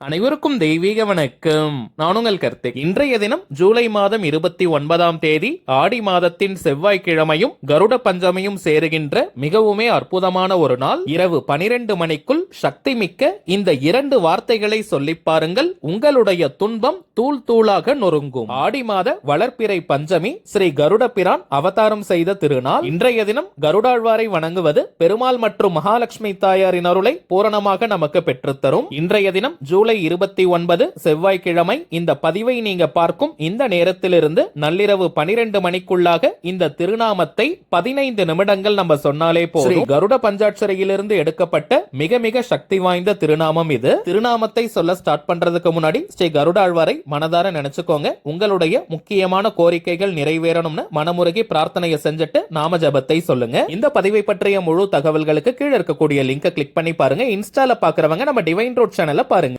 அனைவருக்கும் தெய்வீக வணக்கம். நான் உங்கள் கர்த்திக் இன்றைய தினம் ஜூலை மாதம் இருபத்தி ஒன்பதாம் தேதி ஆடி மாதத்தின் செவ்வாய்க்கிழமையும் கருட பஞ்சமியும் சேருகின்ற மிகவுமே அற்புதமான ஒரு நாள் இரவு பனிரெண்டு மணிக்குள் சக்தி மிக்க இந்த இரண்டு வார்த்தைகளை சொல்லிப் பாருங்கள். உங்களுடைய துன்பம் தூள் தூளாக நொறுங்கும். ஆடி மாத வளர்ப்பிறை பஞ்சமி ஸ்ரீ கருட பிரான் அவதாரம் செய்த திருநாள். இன்றைய தினம் கருடாழ்வாரை வணங்குவது பெருமாள் மற்றும் மகாலட்சுமி தாயாரின் அருளை பூரணமாக நமக்கு பெற்றுத்தரும் இன்றைய தினம் ஜூலை இருபத்தி ஒன்பது செவ்வாய்க்கிழமை. இந்த பதிவை நீங்க பார்க்கும் இந்த நேரத்திலிருந்து நள்ளிரவு பனிரெண்டு மணிக்குள்ளாக இந்த திருநாமத்தை பதினைந்து நிமிடங்கள் நம்ம சொன்னாலே போதும். கருட பஞ்சாட்சரையிலிருந்து எடுக்கப்பட்ட மிக மிக சக்தி வாய்ந்த திருநாமம் இது. திருநாமத்தை சொல்ல ஸ்டார்ட் பண்றதுக்கு முன்னாடி ஸ்ரீ கருடாழ்வாரை மனதார நினைச்சுக்கோங்க. உங்களுடைய முக்கியமான கோரிக்கைகள் நிறைவேறணும்னு மனமுருகி பிரார்த்தனையை செஞ்சுட்டு நாம ஜபத்தை சொல்லுங்க. இந்த பதிவை பற்றிய முழு தகவல்களுக்கு கீழே இருக்கக்கூடிய லிங்கை கிளிக் பண்ணி பாருங்க. இன்ஸ்டால பாக்குறவங்க நம்ம டிவைன் ரோட் சேனல பாருங்க.